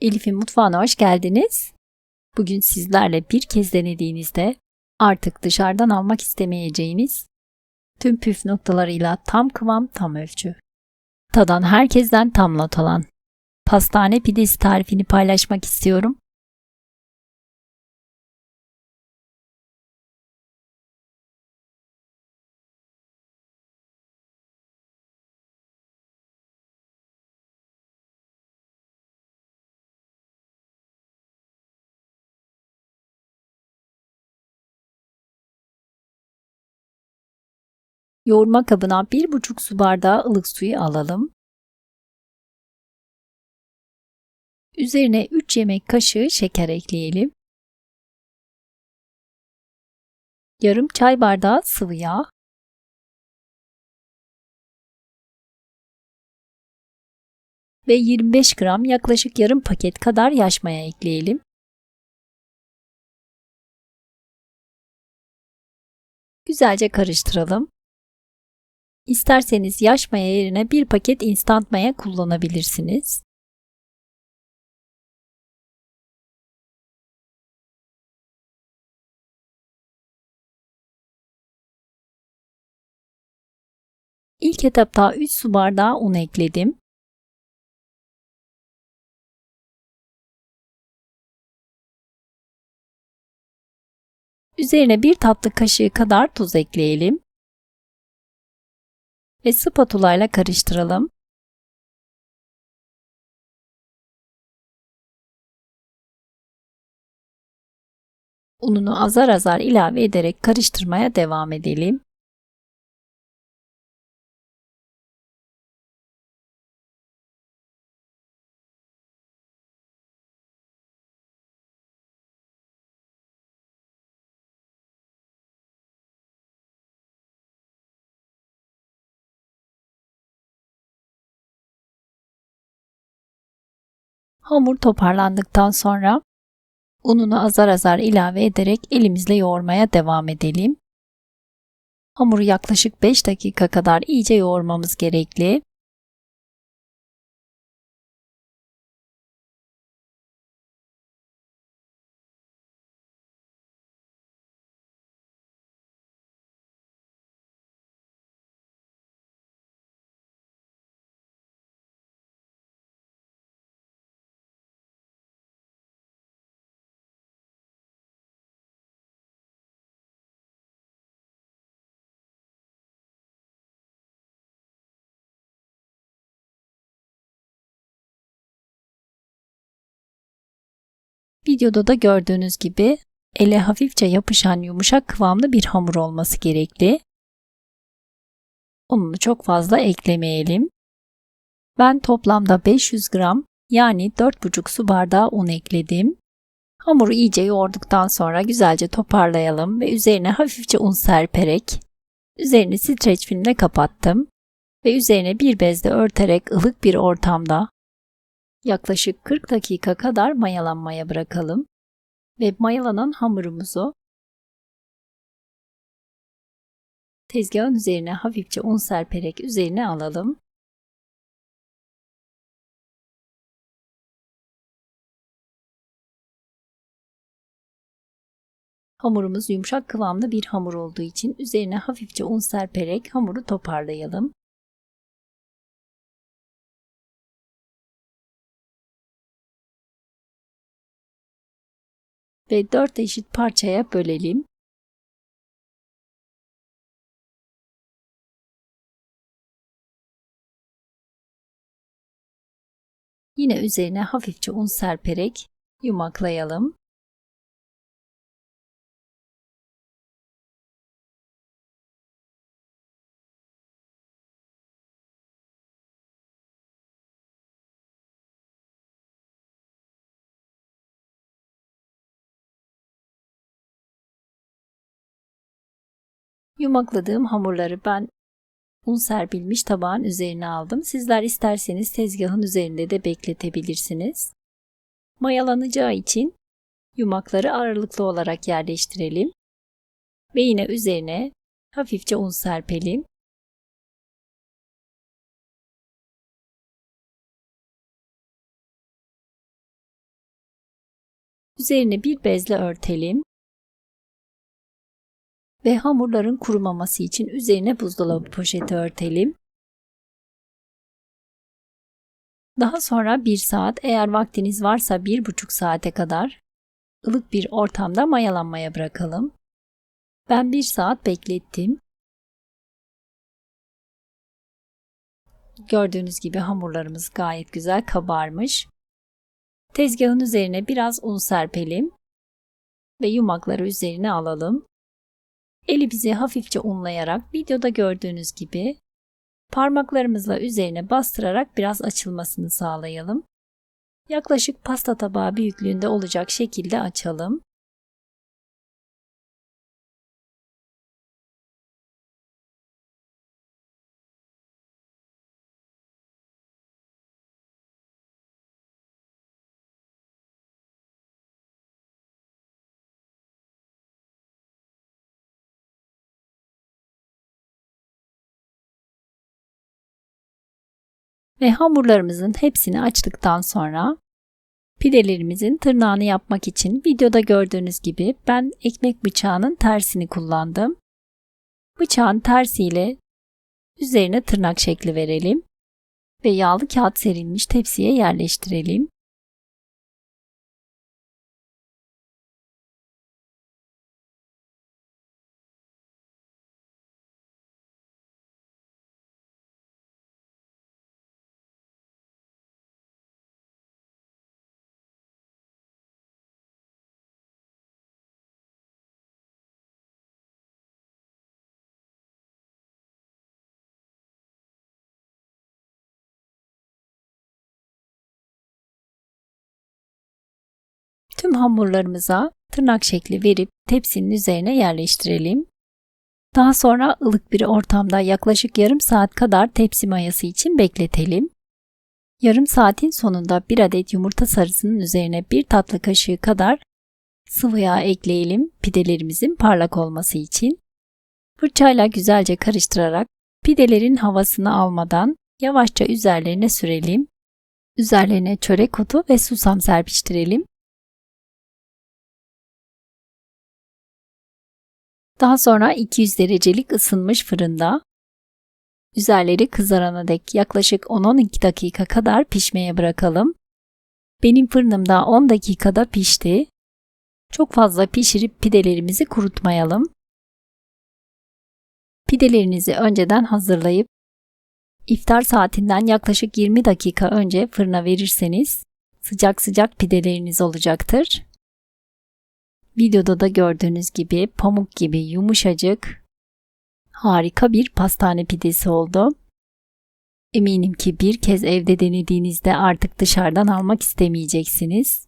Elif'in mutfağına hoş geldiniz. Bugün sizlerle bir kez denediğinizde artık dışarıdan almak istemeyeceğiniz tüm püf noktalarıyla tam kıvam tam ölçü. Tadan herkesten tam not alan pastane pidesi tarifini paylaşmak istiyorum. Yoğurma kabına 1,5 su bardağı ılık suyu alalım. Üzerine 3 yemek kaşığı şeker ekleyelim. Yarım çay bardağı sıvı yağ. Ve 25 gram yaklaşık yarım paket kadar yaş maya ekleyelim. Güzelce karıştıralım. İsterseniz yaş maya yerine bir paket instant maya kullanabilirsiniz. İlk etapta 3 su bardağı un ekledim. Üzerine bir tatlı kaşığı kadar tuz ekleyelim ve spatula ile karıştıralım. Ununu azar azar ilave ederek karıştırmaya devam edelim. Hamur toparlandıktan sonra ununu azar azar ilave ederek elimizle yoğurmaya devam edelim. Hamuru yaklaşık 5 dakika kadar iyice yoğurmamız gerekli. Videoda da gördüğünüz gibi ele hafifçe yapışan yumuşak kıvamlı bir hamur olması gerekli. Ununu çok fazla eklemeyelim. Ben toplamda 500 gram yani 4,5 su bardağı un ekledim. Hamuru iyice yoğurduktan sonra güzelce toparlayalım ve üzerine hafifçe un serperek üzerini streç filmle kapattım ve üzerine bir bezle örterek ılık bir ortamda yaklaşık 40 dakika kadar mayalanmaya bırakalım ve mayalanan hamurumuzu tezgahın üzerine hafifçe un serperek üzerine alalım. Hamurumuz yumuşak kıvamlı bir hamur olduğu için üzerine hafifçe un serperek hamuru toparlayalım. Ve 4 eşit parçaya bölelim. Yine üzerine hafifçe un serperek yumaklayalım. Yumakladığım hamurları ben un serpilmiş tabağın üzerine aldım. Sizler isterseniz tezgahın üzerinde de bekletebilirsiniz. Mayalanacağı için yumakları aralıklı olarak yerleştirelim. Ve yine üzerine hafifçe un serpelim. Üzerine bir bezle örtelim. Ve hamurların kurumaması için üzerine buzdolabı poşeti örtelim. Daha sonra 1 saat eğer vaktiniz varsa 1,5 saate kadar ılık bir ortamda mayalanmaya bırakalım. Ben 1 saat beklettim. Gördüğünüz gibi hamurlarımız gayet güzel kabarmış. Tezgahın üzerine biraz un serpelim ve yumakları üzerine alalım. Elimizi hafifçe unlayarak videoda gördüğünüz gibi parmaklarımızla üzerine bastırarak biraz açılmasını sağlayalım. Yaklaşık pasta tabağı büyüklüğünde olacak şekilde açalım. Ve hamurlarımızın hepsini açtıktan sonra pidelerimizin tırnağını yapmak için videoda gördüğünüz gibi ben ekmek bıçağının tersini kullandım. Bıçağın tersiyle üzerine tırnak şekli verelim ve yağlı kağıt serilmiş tepsiye yerleştirelim. Tüm hamurlarımıza tırnak şekli verip tepsinin üzerine yerleştirelim. Daha sonra ılık bir ortamda yaklaşık yarım saat kadar tepsi mayası için bekletelim. Yarım saatin sonunda bir adet yumurta sarısının üzerine bir tatlı kaşığı kadar sıvı yağ ekleyelim pidelerimizin parlak olması için. Fırçayla güzelce karıştırarak pidelerin havasını almadan yavaşça üzerlerine sürelim. Üzerlerine çörek otu ve susam serpiştirelim. Daha sonra 200 derecelik ısınmış fırında üzerleri kızarana dek yaklaşık 10-12 dakika kadar pişmeye bırakalım. Benim fırınımda 10 dakikada pişti. Çok fazla pişirip pidelerimizi kurutmayalım. Pidelerinizi önceden hazırlayıp iftar saatinden yaklaşık 20 dakika önce fırına verirseniz sıcak sıcak pideleriniz olacaktır. Videoda da gördüğünüz gibi pamuk gibi yumuşacık harika bir pastane pidesi oldu. Eminim ki bir kez evde denediğinizde artık dışarıdan almak istemeyeceksiniz.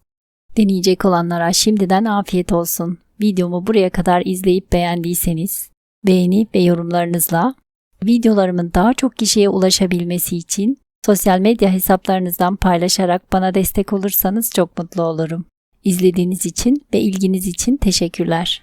Deneyecek olanlara şimdiden afiyet olsun. Videomu buraya kadar izleyip beğendiyseniz beğeni ve yorumlarınızla videolarımın daha çok kişiye ulaşabilmesi için sosyal medya hesaplarınızdan paylaşarak bana destek olursanız çok mutlu olurum. İzlediğiniz için ve ilginiz için teşekkürler.